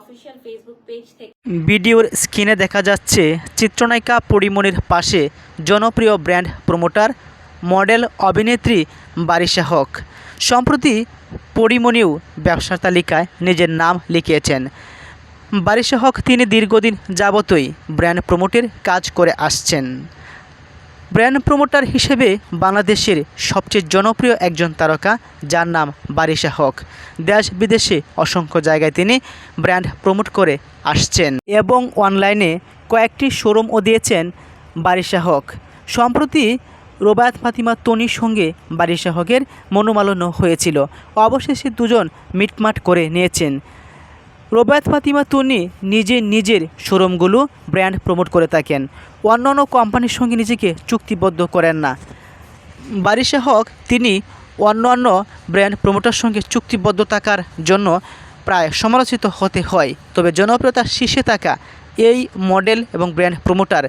Official Facebook ভিডিওর স্ক্রিনে দেখা যাচ্ছে চিত্রনায়িকা পরিমণির পাশে জনপ্রিয় ব্র্যান্ড প্রমোটার, মডেল, অভিনেত্রী বারিশা হক। সম্প্রতি পরিমণিও ব্যবসার তালিকায় নিজের নাম লিখিয়েছেন। বারিশা হক তিনি দীর্ঘদিন যাবতই ব্র্যান্ড প্রমোটের কাজ করে আসছেন। ব্র্যান্ড প্রমোটার হিসেবে বাংলাদেশের সবচেয়ে জনপ্রিয় একজন তারকা, যার নাম বারিশা হক। দেশ বিদেশে অসংখ্য জায়গায় তিনি ব্র্যান্ড প্রমোট করে আসছেন এবং অনলাইনে কয়েকটি শোরুমও দিয়েছেন বারিশা হক। সম্প্রতি রোবায়াত ফাতিমা তনির সঙ্গে বারিশা হকের মনোমালন্য হয়েছিল। অবশেষে দুজন মিটমাট করে নিয়েছেন। রোবায়াত ফাতিমা তুনি নিজে নিজের শোরুমগুলো ব্র্যান্ড প্রমোট করে থাকেন। অন্যান্য কোম্পানির সঙ্গে নিজেকে চুক্তিবদ্ধ করেন না। বারিশা হক, তিনি অন্যান্য ব্র্যান্ড প্রমোটার সঙ্গে চুক্তিবদ্ধ থাকার জন্য প্রায় সমালোচিত হতে হয়, তবে জনপ্রিয়তার শীর্ষে থাকা এই মডেল এবং ব্র্যান্ড প্রমোটার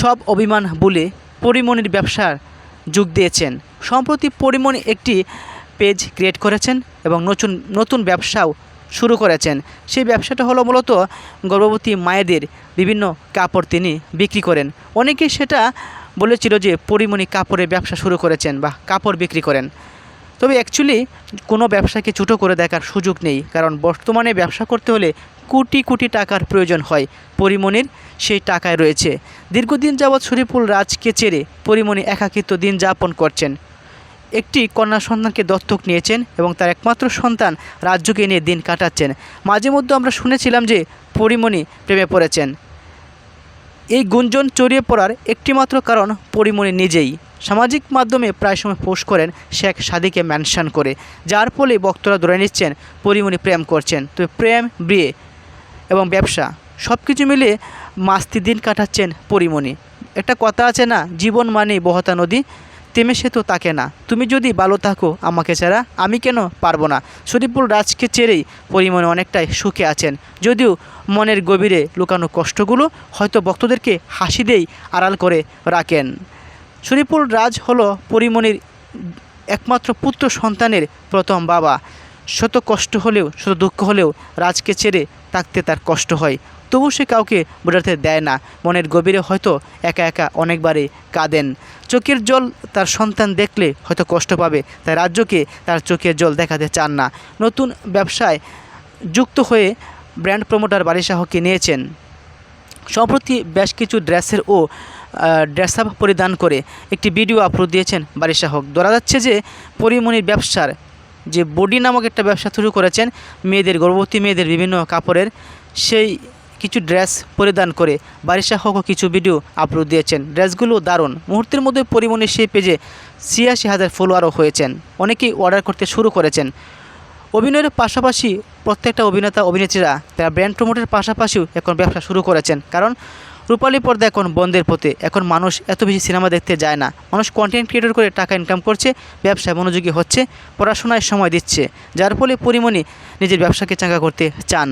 সব অভিমান বলে পরিমণির ব্যবসার যোগ দিয়েছেন। সম্প্রতি পরিমণি একটি পেজ ক্রিয়েট করেছেন এবং নতুন নতুন ব্যবসাও শুরু করেছেন। সেই ব্যবসাটা হলো মূলত গর্ভবতী মায়েদের বিভিন্ন কাপড় তিনি বিক্রি করেন। অনেকে সেটা বলেছিল যে পরিমণি কাপড়ের ব্যবসা শুরু করেছেন বা কাপড় বিক্রি করেন। তবে অ্যাকচুয়ালি কোনো ব্যবসাকে ছোটো করে দেখার সুযোগ নেই। কারণ বর্তমানে ব্যবসা করতে হলে কোটি কোটি টাকার প্রয়োজন হয় পরিমণির, সেই টাকায় রয়েছে। দীর্ঘদিন যাবৎ শরীফুল রাজকে ছেড়ে পরিমণি একাকিত্ব দিন যাপন করছেন। একটি কন্যা সন্তানকে দত্তক নিয়েছেন এবং তার একমাত্র সন্তান রাজ্যকে নিয়ে দিন কাটাচ্ছেন। মাঝে মধ্যে আমরা শুনেছিলাম যে পরিমণি প্রেমে পড়েছেন। এই গুঞ্জন চড়িয়ে পড়ার একটিমাত্র কারণ পরিমণি নিজেই। সামাজিক মাধ্যমে প্রায় সময় পোস্ট করেন শেখ সাদিকে মেনশন করে, যার ফলে বক্তরা ধরে নিচ্ছেন পরিমণি প্রেম করছেন। তবে প্রেম, বিয়ে এবং ব্যবসা সব কিছু মিলে মাস্তি দিন কাটাচ্ছেন পরিমণি। একটা কথা আছে না, জীবন মানে বহতা নদী। তেমে সে তো তাকে না। তুমি যদি ভালো থাকো আমাকে ছাড়া, আমি কেন পারব না? শরীফুল রাজকে চেরেই পরিমাণে অনেকটাই সুখে আছেন। যদিও মনের গভীরে লুকানো কষ্টগুলো হয়তো ভক্তদেরকে হাসি দিয়েই আড়াল করে রাখেন। শরীফুল রাজ হলো পরিমণির একমাত্র পুত্র সন্তানের প্রথম বাবা। শত কষ্ট হলেও, শত দুঃখ হলেও রাজকে ছেড়ে থাকতে তার কষ্ট হয়। তবু সে কাউকে বোঝাতে দেয় না। মনের গভীরে হয়তো একা একা অনেকবারই কাঁদেন। চোখের জল তার সন্তান দেখলে হয়তো কষ্ট পাবে, তাই রাজ্যকে তার চোখের জল দেখাতে চান না। নতুন ব্যবসায় যুক্ত হয়ে ব্র্যান্ড প্রমোটার বারিশাহকে নিয়েছেন। সম্প্রতি বেশ কিছু ড্রেসের ও ড্রেস আপ পরিধান করে একটি ভিডিও আপলোড দিয়েছেন বারিশা হক ধরা যাচ্ছে যে পরিমণির ব্যবসার যে বডি নামক একটা ব্যবসা শুরু করেছেন মেয়েদের, গর্ভবতী মেয়েদের বিভিন্ন কাপড়ের, সেই কিছু ড্রেস পরিধান করে বারিশা হকও কিছু ভিডিও আপলোড দিয়েছেন। ড্রেসগুলো দারুণ। মুহূর্তের মধ্যে পরিমণির সেই পেজে ছিয়াশি হাজার ফলোয়ারও হয়েছেন। অনেকেই অর্ডার করতে শুরু করেছেন। অভিনয়ের পাশাপাশি প্রত্যেকটা অভিনেতা, অভিনেত্রীরা তারা ব্র্যান্ড প্রমোটের পাশাপাশিও এখন ব্যবসা শুরু করেছেন। কারণ রূপালী পর্দা এখন বন্ধের পথে। এখন মানুষ এত বেশি সিনেমা দেখতে যায় না। মানুষ কন্টেন্ট ক্রিয়েটর করে টাকা ইনকাম করছে, ব্যবসায় মনোযোগী হচ্ছে, পড়াশোনায় সময় দিচ্ছে। যার ফলে পরিমণি নিজের ব্যবসাকে চাঙ্গা করতে চান।